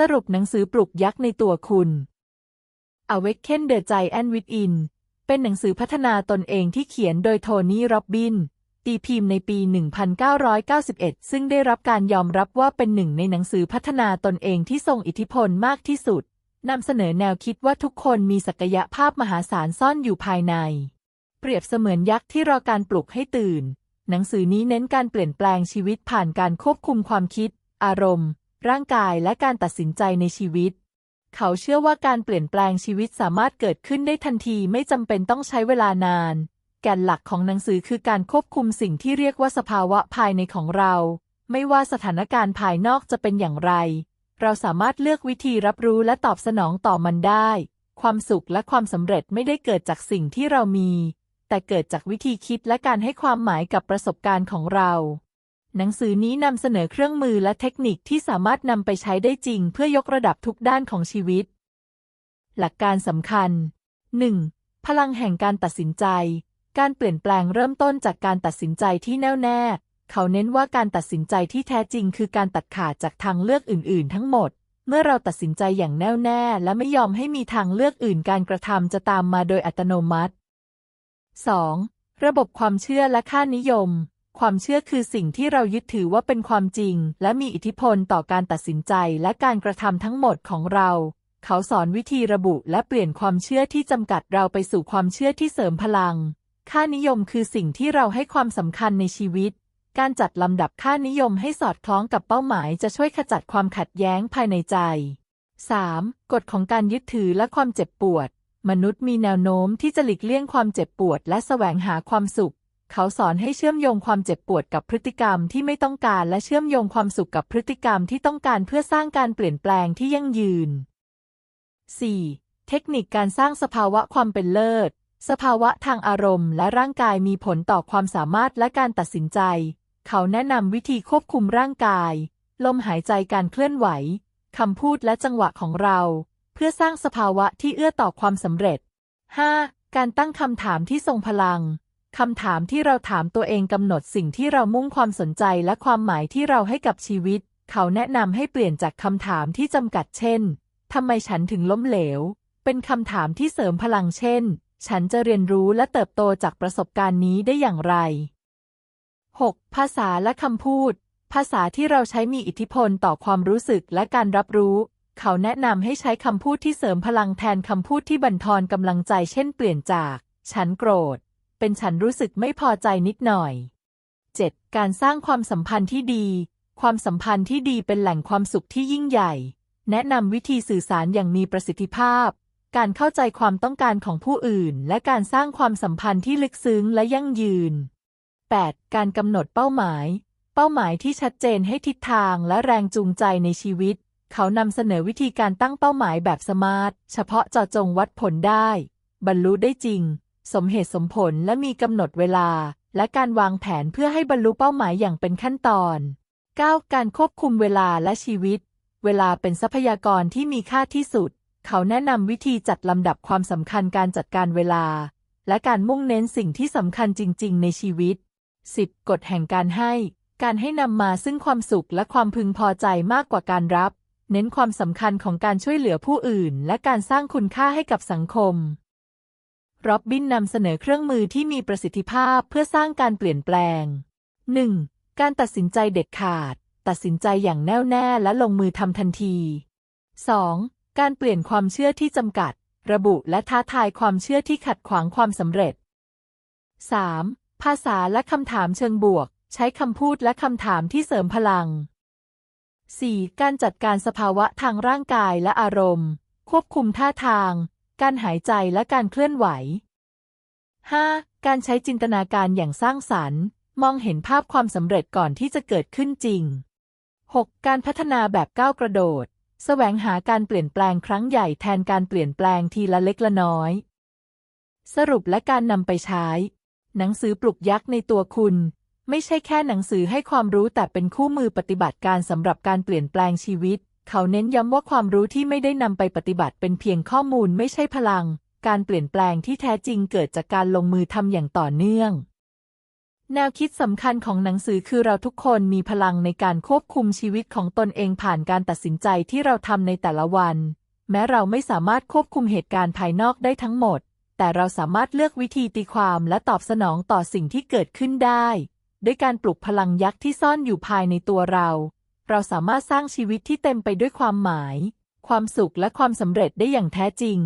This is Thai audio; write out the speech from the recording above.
สรุปหนังสือปลุกยักษ์ในตัวคุณ Awaken the Giant Within เป็นหนังสือพัฒนาตนเองที่เขียนโดยโทนี่โรบบิน ตีพิมพ์ในปี 1991 ซึ่งได้รับการยอมรับว่าเป็นหนึ่งในหนังสือพัฒนาตนเองที่ทรงอิทธิพลมากที่สุด นำเสนอแนวคิดว่าทุกคนมีศักยภาพมหาศาลซ่อนอยู่ภายใน เปรียบเสมือนยักษ์ที่รอการปลุกให้ตื่น หนังสือนี้เน้นการเปลี่ยนแปลงชีวิตผ่านการควบคุมความคิด อารมณ์ ร่างกายและการตัดสินใจในชีวิต เขาเชื่อว่าการเปลี่ยนแปลงชีวิตสามารถเกิดขึ้นได้ทันทีไม่จำเป็นต้องใช้เวลานาน แกนหลักของหนังสือคือการควบคุมสิ่งที่เรียกว่าสภาวะภายในของเรา ไม่ว่าสถานการณ์ภายนอกจะเป็นอย่างไร เราสามารถเลือกวิธีรับรู้และตอบสนองต่อมันได้ ความสุขและความสำเร็จไม่ได้เกิดจากสิ่งที่เรามี แต่เกิดจากวิธีคิดและการให้ความหมายกับประสบการณ์ของเรา หนังสือนี้นำเสนอเครื่องมือและเทคนิคที่สามารถนำไปใช้ได้จริง เพื่อยกระดับทุกด้านของชีวิต หลักการสำคัญ 1. พลังแห่งการตัดสินใจ การเปลี่ยนแปลงเริ่มต้นจากการตัดสินใจที่แน่วแน่ เขาเน้นว่าการตัดสินใจที่แท้จริง คือการตัดขาดจากทางเลือกอื่น ๆ ทั้งหมด เมื่อเราตัดสินใจอย่างแน่วแน่ และไม่ยอมให้มีทางเลือกอื่น การกระทำจะตามมาโดยอัตโนมัติ 2. ระบบความเชื่อและค่านิยม ความเชื่อคือสิ่งที่เรายึดถือว่าเป็นความจริง และมีอิทธิพลต่อการตัดสินใจและการกระทำทั้งหมดของเรา เขาสอนวิธีระบุและเปลี่ยนความเชื่อที่จำกัดเราไปสู่ความเชื่อที่เสริมพลัง ค่านิยมคือสิ่งที่เราให้ความสำคัญในชีวิต การจัดลำดับค่านิยมให้สอดคล้องกับเป้าหมายจะช่วยขจัดความขัดแย้งภายในใจ 3. กฎของการยึดถือและความเจ็บปวด มนุษย์มีแนวโน้มที่จะหลีกเลี่ยงความเจ็บปวด และแสวงหาความสุข เขาสอนให้เชื่อมโยงความเจ็บปวดกับพฤติกรรมที่ไม่ต้องการและเชื่อมโยงความสุขกับพฤติกรรมที่ต้องการเพื่อสร้างการเปลี่ยนแปลงที่ยั่งยืน 4. เทคนิคการสร้างสภาวะความเป็นเลิศ สภาวะทางอารมณ์ และร่างกายมีผลต่อความสามารถและการตัดสินใจ เขาแนะนำวิธีควบคุมร่างกาย ลมหายใจการเคลื่อนไหวคำพูดและจังหวะของเรา เพื่อสร้างสภาวะที่เอื้อต่อความสำเร็จ 5. การตั้งคำถามที่ทรงพลัง คำถามที่เราถามตัวเองกำหนดสิ่งที่เรามุ่งความสนใจและความหมายที่เราให้กับชีวิต เขาแนะนำให้เปลี่ยนจากคำถามที่จำกัดเช่น ทำไมฉันถึงล้มเหลว เป็นคำถามที่เสริมพลังเช่น ฉันจะเรียนรู้และเติบโตจากประสบการณ์นี้ได้อย่างไร 6. ภาษาและคำพูด ภาษาที่เราใช้มีอิทธิพลต่อความรู้สึกและการรับรู้ เขาแนะนำให้ใช้คำพูดที่เสริมพลังแทนคำพูดที่บั่นทอนกำลังใจเช่น เปลี่ยนจาก ฉันโกรธ เป็นฉันรู้สึกไม่พอใจนิดหน่อย 7. การสร้างความสัมพันธ์ที่ดี ความสัมพันธ์ที่ดีเป็นแหล่งความสุขที่ยิ่งใหญ่ แนะนำวิธีสื่อสารอย่างมีประสิทธิภาพ การเข้าใจความต้องการของผู้อื่น และการสร้างความสัมพันธ์ที่ลึกซึ้งและยั่งยืน 8. การกำหนดเป้าหมาย เป้าหมายที่ชัดเจนให้ทิศทางและแรงจูงใจในชีวิต เขานำเสนอวิธีการตั้งเป้าหมายแบบสมาร์ท เฉพาะเจาะจงวัดผลได้ บรรลุได้จริง สมเหตุสมผลและมีกำหนดเวลา และการวางแผนเพื่อให้บรรลุเป้าหมายอย่างเป็นขั้นตอน 9. การควบคุมเวลาและชีวิต เวลาเป็นทรัพยากรที่มีค่าที่สุด เขาแนะนำวิธีจัดลำดับความสำคัญการจัดการเวลา และการมุ่งเน้นสิ่งที่สำคัญจริง ๆ ในชีวิต 10. กฎแห่งการให้ การให้นำมาซึ่งความสุขและความพึงพอใจมากกว่าการรับ เน้นความสำคัญของการช่วยเหลือผู้อื่น และการสร้างคุณค่าให้กับสังคม ร็อบบินนำเสนอเครื่องมือที่มีประสิทธิภาพเพื่อสร้างการเปลี่ยนแปลง 1. การตัดสินใจเด็ดขาด ตัดสินใจอย่างแน่วแน่และลงมือทำทันที 2. การเปลี่ยนความเชื่อที่จำกัด ระบุและท้าทายความเชื่อที่ขัดขวางความสำเร็จ 3. ภาษาและคำถามเชิงบวก ใช้คำพูดและคำถามที่เสริมพลัง 4. การจัดการสภาวะทางร่างกายและอารมณ์ ควบคุมท่าทาง การหายใจและการเคลื่อนไหว 5. การใช้จินตนาการอย่างสร้างสรรค์ มองเห็นภาพความสำเร็จก่อนที่จะเกิดขึ้นจริง 6. การพัฒนาแบบก้าวกระโดด แสวงหาการเปลี่ยนแปลงครั้งใหญ่แทนการเปลี่ยนแปลงทีละเล็กละน้อย สรุปและการนำไปใช้ หนังสือปลุกยักษ์ในตัวคุณ ไม่ใช่แค่หนังสือให้ความรู้แต่เป็นคู่มือปฏิบัติการสำหรับการเปลี่ยนแปลงชีวิต เขาเน้นย้ำว่าความรู้ที่ไม่ได้นำไปปฏิบัติเป็นเพียงข้อมูลไม่ใช่พลัง การเปลี่ยนแปลงที่แท้จริงเกิดจากการลงมือทำอย่างต่อเนื่อง แนวคิดสำคัญของหนังสือคือเราทุกคนมีพลังในการควบคุมชีวิตของตนเองผ่านการตัดสินใจที่เราทำในแต่ละวัน แม้เราไม่สามารถควบคุมเหตุการณ์ภายนอกได้ทั้งหมด แต่เราสามารถเลือกวิธีตีความและตอบสนองต่อสิ่งที่เกิดขึ้นได้ ด้วยการปลุกพลังยักษ์ที่ซ่อนอยู่ภายในตัวเรา เราสามารถสร้างชีวิตที่เต็มไปด้วยความหมาย ความสุขและความสำเร็จได้อย่างแท้จริง